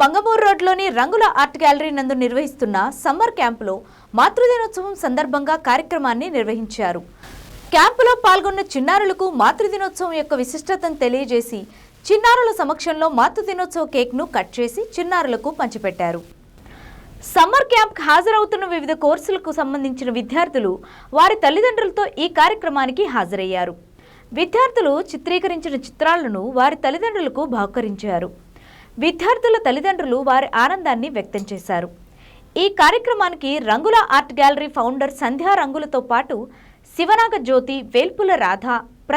మంగమూరు రోడ్లోని రంగుల art gallery నందు నిర్వహిస్తున్న సమ్మర్ క్యాంపులో మాతృదినోత్సవం సందర్భంగా కార్యక్రమాన్ని నిర్వహించారు. క్యాంపులో పాల్గొన్న చిన్నారులకు మాతృదినోత్సవం యొక్క విశిష్టతను తెలియజేసి చిన్నారుల సమక్షంలో మాతృదినోత్సవ కేక్ను కట్ చేసి చిన్నారులకు పంచిపెట్టారు. సమ్మర్ క్యాంప్ హాజరవుతున్న వివిధ కోర్సులకు సంబంధించిన విద్యార్థులు వారి తల్లిదండ్రులతో ఈ కార్యక్రమానికి హాజరయ్యారు. విద్యార్థులు చిత్రీకరించిన చిత్రాలను వారి తల్లిదండ్రులకు బహుకరించారు. విద్యార్థుల తల్లిదండ్రులు వారి ఆనందాన్ని వ్యక్తం చేశారు. ఈ కార్యక్రమానికి రంగుల ఆర్ట్ గ్యాలరీ ఫౌండర్ సంధ్యా రంగులతో పాటు శివనాగ జ్యోతి వేల్పుల రాధ ప్ర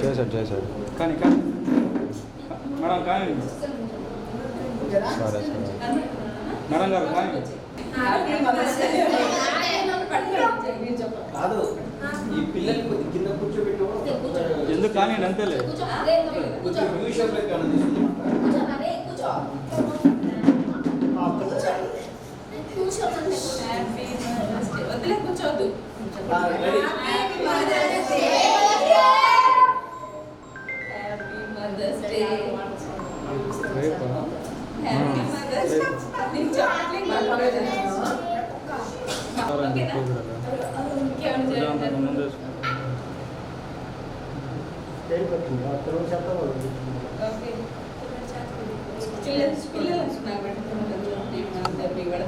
చేశాడు చేశాడు కానీ కానీ. మేడం కానీ. సరే సరే. మేడం గారు కానీ. కాదు ఈ పిల్లల్ని కొద్ది కింద కూర్చోబెట్టు ఎందుకు కానీ అంతేలే. కొంచెం వ్యూ పిల్లలు లెక్క పెట్టుకుంటారు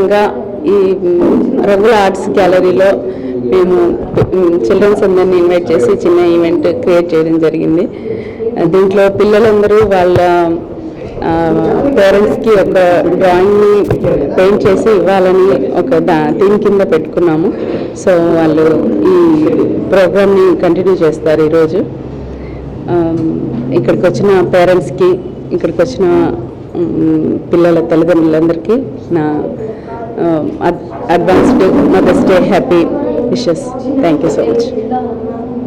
ఇంకా ఈ రఘుల ఆర్ట్స్ గ్యాలరీలో మేము చిల్డ్రన్స్ అందరినీ ఇన్వైట్ చేసి చిన్న ఈవెంట్ క్రియేట్ చేయడం జరిగింది. దీంట్లో పిల్లలందరూ వాళ్ళ పేరెంట్స్కి ఒక డ్రాయింగ్ని పెయింట్ చేసి ఇవ్వాలని ఒక దా థీమ్ కింద పెట్టుకున్నాము. సో వాళ్ళు ఈ ప్రోగ్రామ్ని కంటిన్యూ చేస్తారు ఈరోజు. ఇక్కడికి వచ్చిన పేరెంట్స్కి ఇక్కడికి వచ్చిన పిల్లల తల్లిదండ్రులందరికీ నా advance day mother's day happy wishes thank you so much